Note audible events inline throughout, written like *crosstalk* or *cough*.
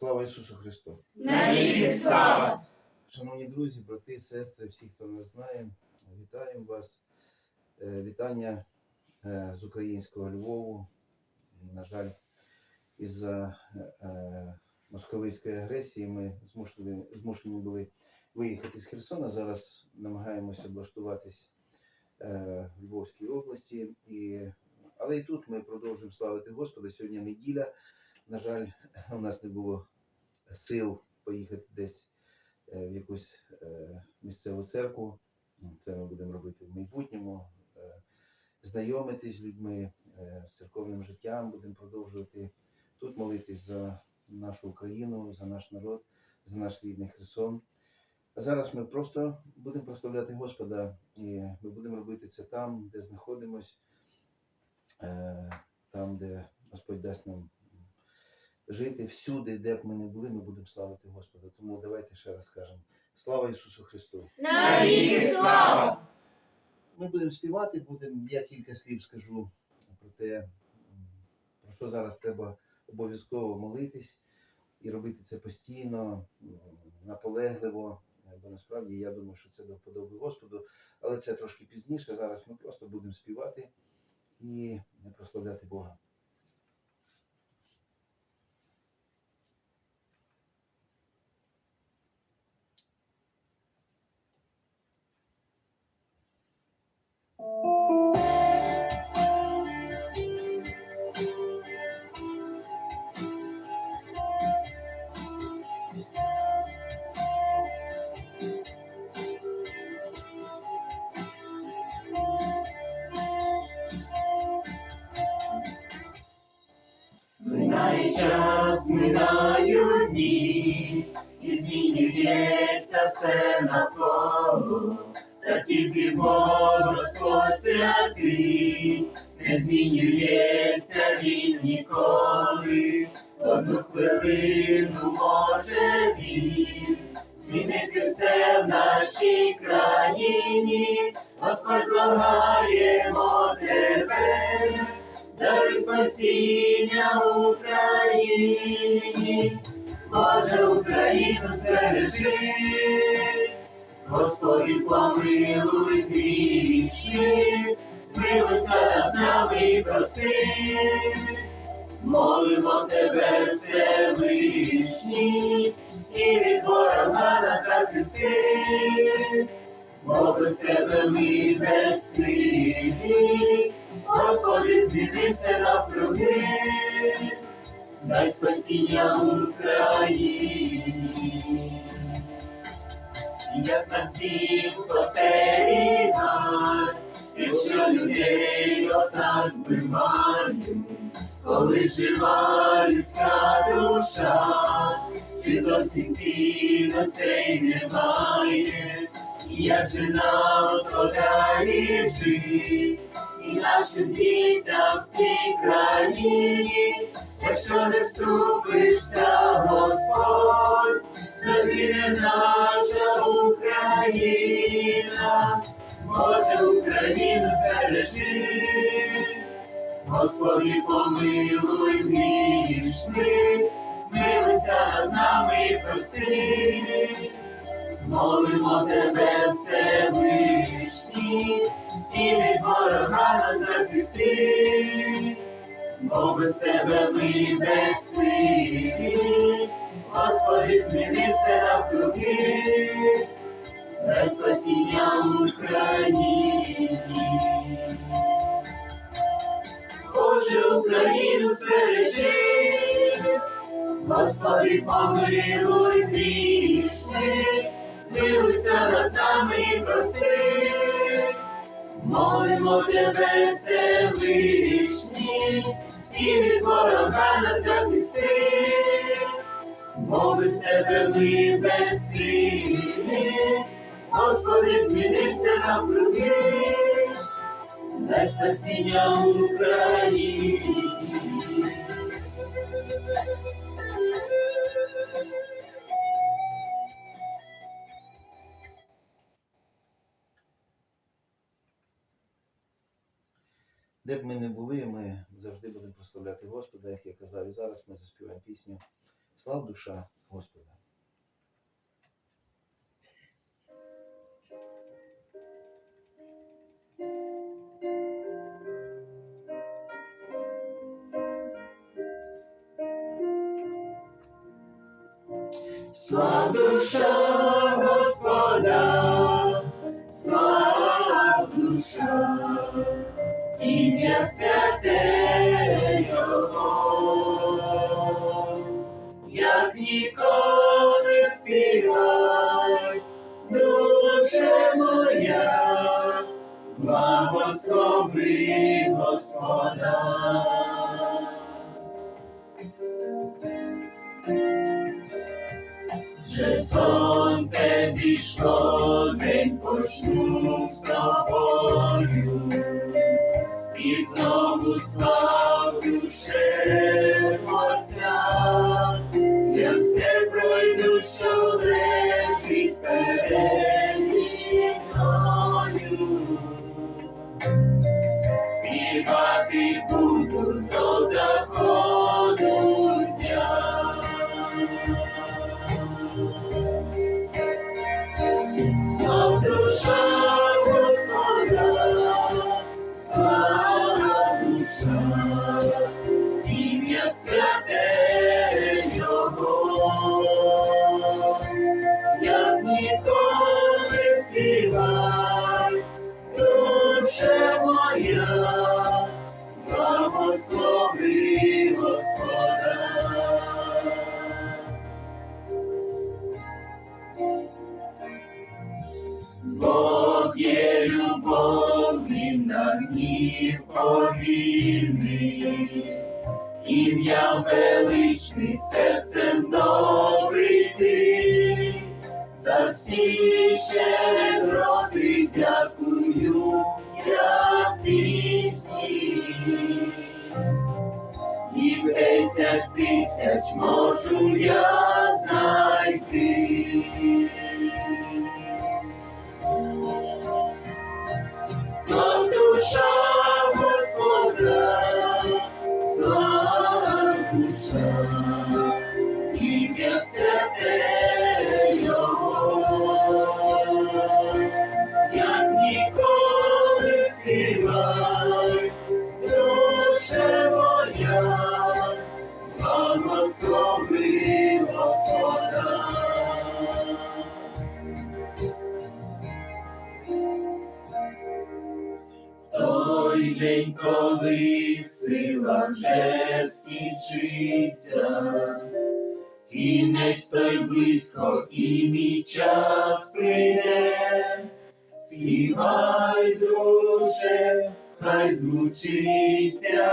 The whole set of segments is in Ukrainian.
Слава Ісусу Христу! Навіки слава! Шановні друзі, брати, сестри, всі, хто нас знає, вітаємо вас. Е, Вітання е, з українського Львову. На жаль, із-за е, е, агресії ми змушені, змушені були виїхати з Херсона. Зараз намагаємося облаштуватись в Львовській області. І, але і тут ми продовжуємо славити Господа. Сьогодні неділя. На жаль, у нас не було сил поїхати десь е, в якусь е, місцеву церкву. Ну, Це ми будемо робити в майбутньому. Е, Знайомитись з людьми, з церковним життям, будемо продовжувати тут молитись за нашу Україну, за наш народ, за наш рідний Херсон. А зараз ми просто будемо прославляти Господа, і ми будемо робити це там, де знаходимось, там, де Господь дасть нам жити всюди, де б ми не були, ми будемо славити Господа. Тому давайте ще раз скажемо: слава Ісусу Христу! Навіки слава! Ми будемо співати, будемо, я кілька слів скажу про те, про що зараз треба обов'язково молитись і робити це постійно, наполегливо. Бо насправді я думаю, що це до вподоби Господу, але це трошки пізніше. Зараз ми просто будемо співати і прославляти Бога. Минають дні, і змінюється все навколо, та тільки Бог Господь святий, не змінюється він ніколи, одну хвилину може він змінити все в нашій країні, Господь благаємо тебе. Даруй спасіння Україні, Боже Україну збережи, Господи, помилуй грішні, змилуйся над нами і прости, молимо тебе Всевишній, і від ворога нас захисти, бо без тебе ми безсилі. Господи, звільнися навкруги, дай спасіння Україні. Як на всіх спостерігать, якщо людей отак вбивають, коли жива людська душа, чи зовсім цінностей немає, як же нам то далі жить? І дітям в цій країні, якщо не ступишся, Господь, загине наша Україна, Боже Україну збережи, Господи, помилуй грішних, змилися над нами і проси. Молимо тебе, Всевишній, і від ворога нас захисти, бо без тебе ми безсилі, Господи, зміни все навкруги, дай спасіння Україні. Боже, Україну збережи, Господи, помилуй грішних, змилуйся над нами прости. Молимо тебе, Всевишній, і від ворога нас захисти, бо без тебе ми безсилі, Господи, змінився навкруги, дай спасіння Україні. Де б ми не були, ми завжди будемо прославляти Господа, як я казав, і зараз ми заспіваємо пісню Слав душа Господа. Слав душа Господа, слав душа, ім'я святе Його, як ніколи співай, душе моя, благослови Господа. Сонце зійшло, моя, благослови Господа. Бог є любов, він на ім'я величний, серцем добрий скінчиться, кінець той близько і мій час прийде, співай, душе, хай звучиться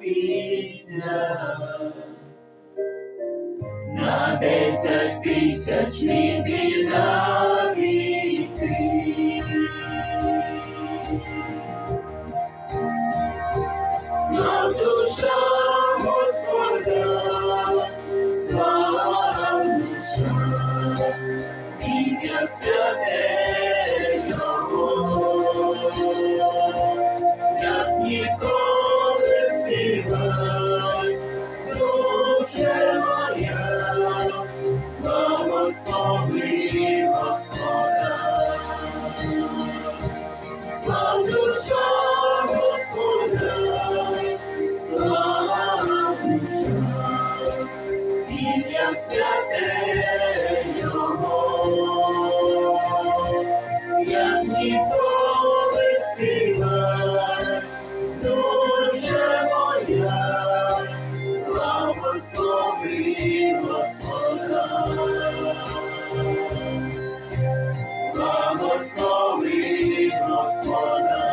пісня. На десять тисяч літ і навіки. Благослови Господа.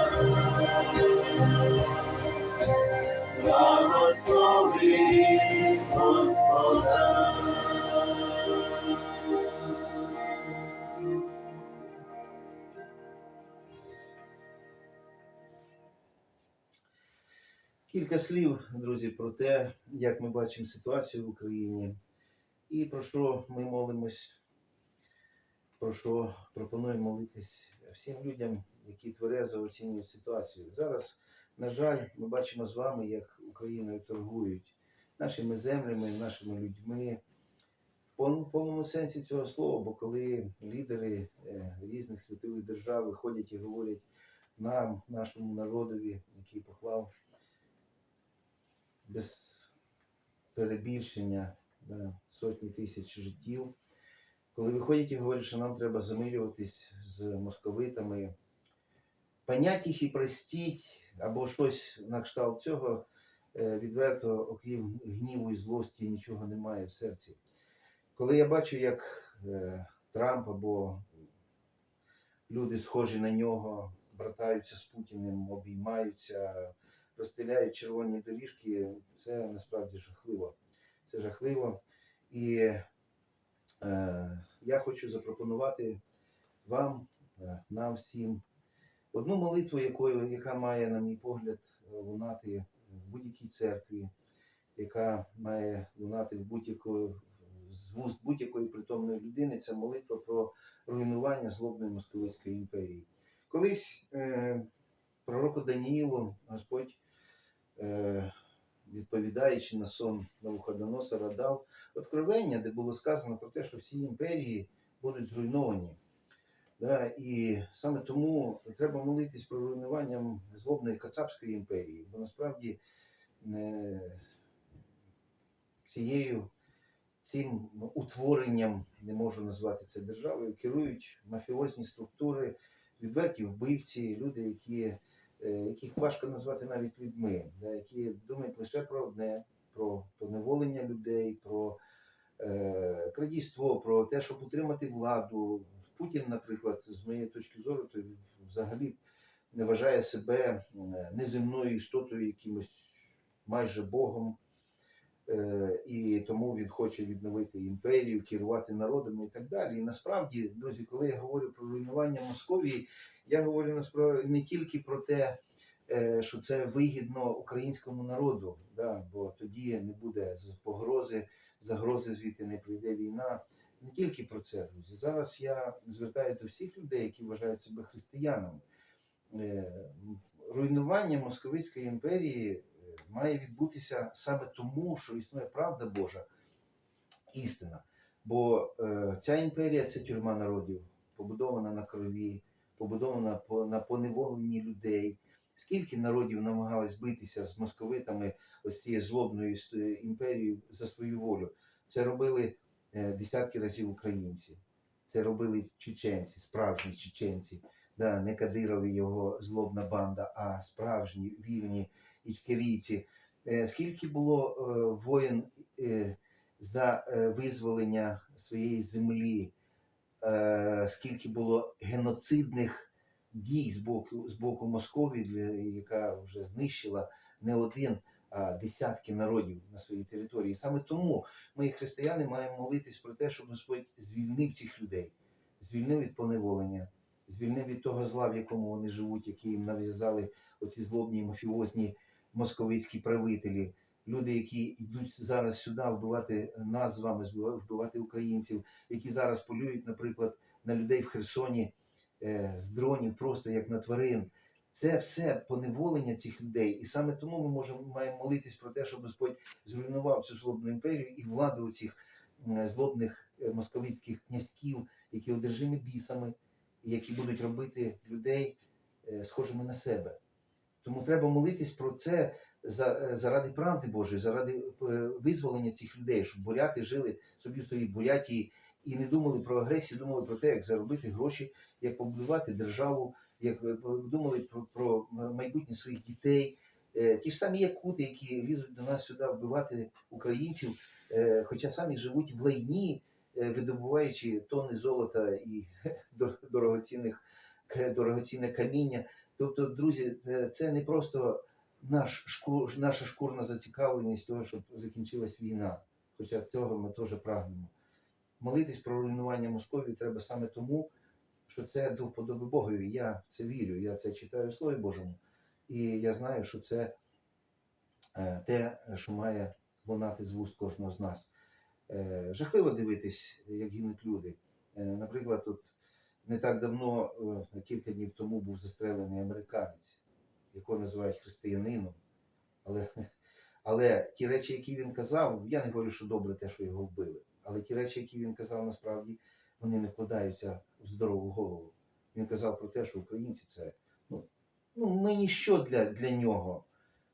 Кілька слів, друзі, про те, як ми бачимо ситуацію в Україні і про що ми молимось, про що пропонуємо молитись всім людям, які тверезо оцінюють ситуацію. Зараз, на жаль, ми бачимо з вами, як Україною торгують нашими землями, нашими людьми, в повному, повному сенсі цього слова, бо коли лідери е, різних світових держав виходять і говорять нам, нашому народові, який поклав без перебільшення да, сотні тисяч життів, коли виходять і говорять, що нам треба замирюватись з московитами, понять їх і простіть, або щось на кшталт цього, е, відверто, окрім гніву і злості, нічого немає в серці. Коли я бачу, як е, Трамп або люди, схожі на нього, братаються з Путіним, обіймаються, розстріляють червоні доріжки, це насправді жахливо. Це жахливо. І я хочу запропонувати вам, е, нам всім, одну молитву, якою, яка має, на мій погляд, лунати в будь-якій церкві, яка має лунати в будь-якої з вуст будь-якої притомної людини, це молитва про руйнування злобної московицької імперії. Колись е, пророку Даніїлу Господь, е, відповідаючи на сон Навуходоносора, дав откровення, де було сказано про те, що всі імперії будуть зруйновані. Да, і саме тому треба молитись про руйнування злобної Кацапської імперії, бо насправді е, цією цим утворенням, не можу назвати це державою, керують мафіозні структури, відверті вбивці, люди, які, яких важко назвати навіть людьми, які думають лише про одне, про поневолення людей, про е, крадійство, про те, щоб утримати владу. Путін, наприклад, з моєї точки зору, то взагалі не вважає себе е, неземною істотою, якимось майже Богом. Е, і тому він хоче відновити імперію, керувати народами і так далі. І насправді, друзі, коли я говорю про руйнування Московії, я говорю насправді не тільки про те, е, що це вигідно українському народу, да, бо тоді не буде погрози, загрози звідти не прийде війна. Не тільки про це, друзі. Зараз я звертаю до всіх людей, які вважають себе християнами. Е, Руйнування Московицької імперії має відбутися саме тому, що існує правда Божа, істина. Бо е, ця імперія це тюрма народів, побудована на крові, побудована по, на поневоленні людей. Скільки народів намагались битися з московитами, ось цією злобною імперією за свою волю. Це робили е, десятки разів українці, це робили чеченці, справжні чеченці. Да, не Кадиров і його злобна банда, а справжні вільні ічкерійці. Е, Скільки було е, воєн е, за визволення своєї землі, скільки було геноцидних дій з боку, з боку Московії, яка вже знищила не один, а десятки народів на своїй території. Саме тому ми, християни, маємо молитись про те, щоб Господь звільнив цих людей, звільнив від поневолення, звільнив від того зла, в якому вони живуть, які їм нав'язали оці злобні мафіозні московицькі правителі. Люди, які йдуть зараз сюди вбивати нас з вами, вбивати українців, які зараз полюють, наприклад, на людей в Херсоні е, з дронів, просто як на тварин. Це все поневолення цих людей. І саме тому ми можемо маємо молитись про те, щоб Господь зруйнував цю злобну імперію і владу цих злобних е, московицьких князьків, які одержимі бісами, які будуть робити людей е, схожими на себе. Тому треба молитись про це е, заради правди Божої, заради е, визволення цих людей, щоб буряти жили собі в своїй бурятії і не думали про агресію, думали про те, як заробити гроші, як побудувати державу, як е, думали про, про майбутнє своїх дітей. Ті ж самі якути, які лізуть до нас сюди вбивати українців, хоча самі живуть в лайні, видобуваючи тонни золота і *laughs* дорогоцінних, дорогоцінне каміння. Тобто, друзі, це, не просто наш шкур, наша шкурна зацікавленість того, щоб закінчилась війна. Хоча цього ми теж прагнемо. Молитись про руйнування Московії треба саме тому, що це до вподоби Богові. Я в це вірю, я це читаю в Слові Божому. І я знаю, що це е, те, що має лунати з вуст кожного з нас. Е, Жахливо дивитись, як гинуть люди. Е, Наприклад, тут не так давно, е, кілька днів тому, був застрелений американець, якого називають християнином. Але, але ті речі, які він казав, я не говорю, що добре те, що його вбили. Але ті речі, які він казав, насправді вони не вкладаються в здорову голову. Він казав про те, що українці це ну, ну ми ніщо для, для нього.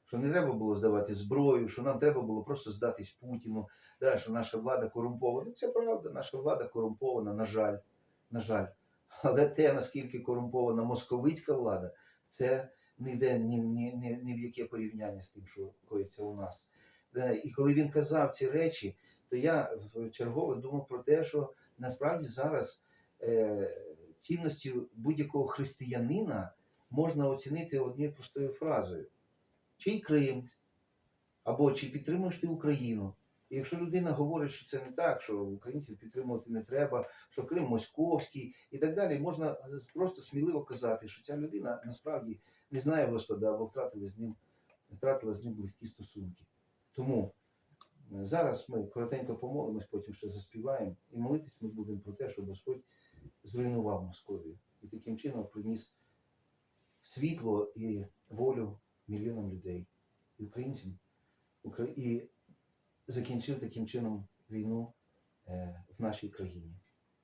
Що не треба було здавати зброю, що нам треба було просто здатись Путіну, да, що наша влада корумпована. Це правда, наша влада корумпована, на жаль. На жаль. Але те, наскільки корумпована московицька влада, це не йде ні, ні, ні, ні в яке порівняння з тим, що коїться у нас. Е, І коли він казав ці речі, то я чергове думав про те, що насправді зараз е, цінності будь-якого християнина можна оцінити однією простою фразою: чий Крим, або чи підтримуєш ти Україну. І якщо людина говорить, що це не так, що українців підтримувати не треба, що Крим московський і так далі, можна просто сміливо казати, що ця людина насправді не знає Господа або втратила з ним, втратила з ним близькі стосунки. Тому е, зараз ми коротенько помолимось, потім ще заспіваємо, і молитись ми будемо про те, щоб Господь зруйнував Московію і таким чином приніс світло і волю мільйонам людей і українцям, Укра- і закінчив таким чином війну е, в нашій країні.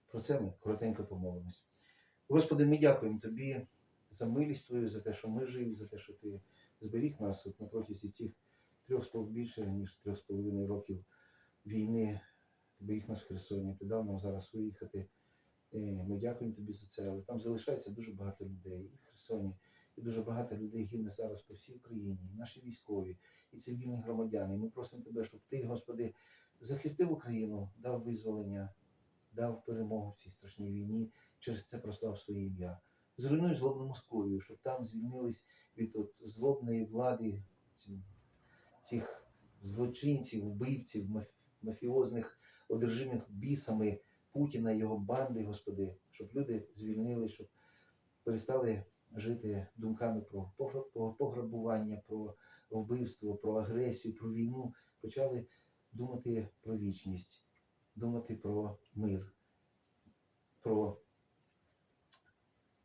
Про це ми коротенько помолимось. Господи, ми дякуємо Тобі за милість Твою, за те, що ми живі, за те, що Ти зберіг нас от на протязі цих трьох з більше, ніж трьох з половиною років війни. Ти беріг нас в Херсоні, ти дав нам зараз виїхати. Ми дякуємо тобі за це. Але там залишається дуже багато людей і в Херсоні, і дуже багато людей гине зараз по всій Україні, і наші військові, і цивільні громадяни. І ми просимо тебе, щоб ти, Господи, захистив Україну, дав визволення, дав перемогу в цій страшній війні, через це прослав своє ім'я. Зруйнуй злобну Московію, щоб там звільнились від от злобної влади цих злочинців, вбивців, мафіозних, одержимих бісами Путіна його банди, Господи, щоб люди звільнили, щоб перестали жити думками про пограбування, про вбивство, про агресію, про війну, почали думати про вічність, думати про мир, про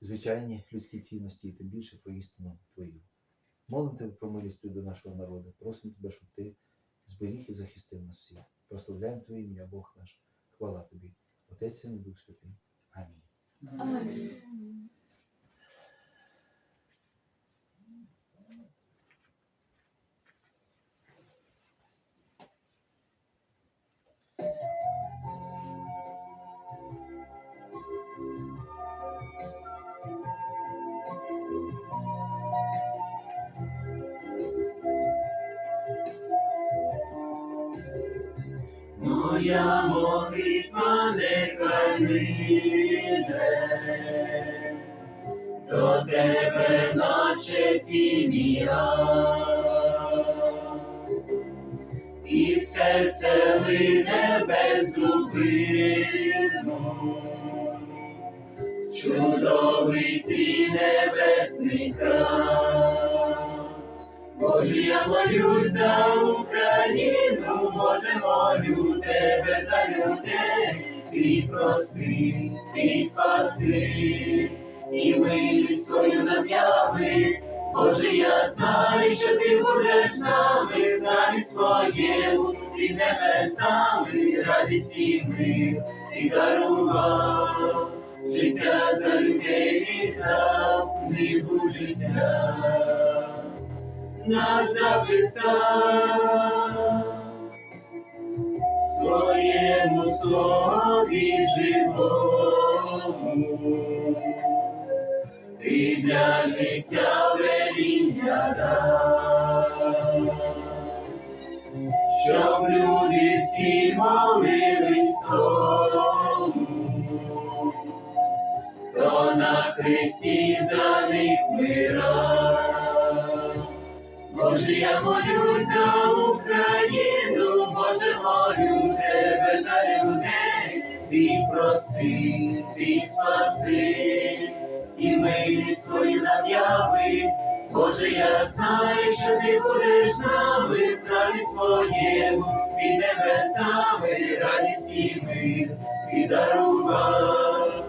звичайні людські цінності і тим більше про істину Твою. Молимо тебе про милість до нашого народу. Просимо тебе, щоб ти зберіг і захистив нас всіх. Прославляємо Твоє ім'я, Бог наш. Хвала тобі, Отець і Дух Святий. Амінь. Амінь. Моя молитва нехай лине до тебе, наче фімія, серце лине беззупинно, чудовий твій небесний храм. Боже, я молюсь за Україну, Боже, молю тебе за людей, ти прости, ти спаси, і милість свою надяви. Боже, я знаю, що ти будеш з нами в храмі своєму, і небесами радість і мир, і дарував життя за людей віддав, книгу життя нас записав своєму слові живому. Ти для життя веління дав, щоб люди всі молились тому, хто на хресті за них вмирав. Боже, я молю за Україну, Боже, молю тебе за людей, ти прости, ти спаси, і милість свою надяви. Боже, я знаю, що ти будеш з нами в храмі своєму, під небесами радість і мир, і дарував.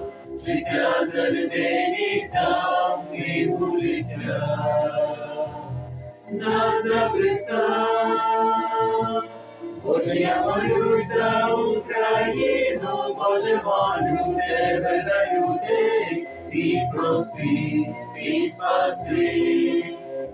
Життя за людей віддав, книгу життя. Нас записав. Боже, я молюсь за Україну, Боже, молю тебе за людей, ти прости, ти спаси,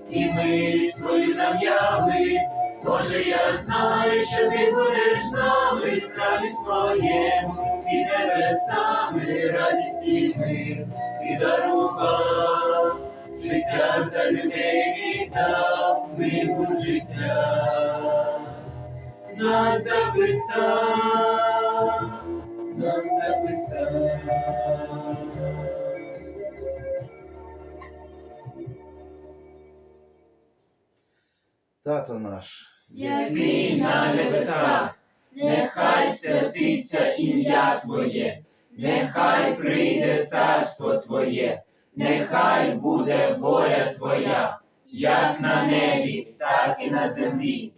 і милість свою нам яви. Боже, я знаю, що ти будеш нами в храмі своєму, і небесами радість і мир ти дарував. Життя за людей віддав, книгу життя. Нас записав, нас записав. Тато наш, Який на небесах, нехай святиться ім'я Твоє, нехай прийде царство Твоє, нехай буде воля Твоя, як на небі, так і на землі.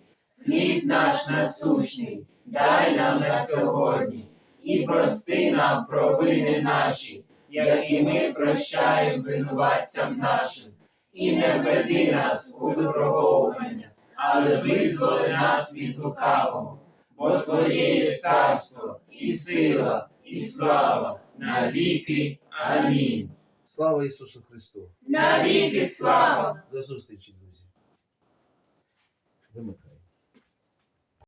Хліб наш насущний, дай нам на сьогодні, і прости нам провини наші, як і ми прощаємо винуватцям нашим, і не введи нас у випробовування, але визволи нас від лукавого, бо Твоє є царство, і сила, і слава на віки. Амінь. слава Ісусу Христу! На віки слава! До зустрічі, друзі. Вимикай.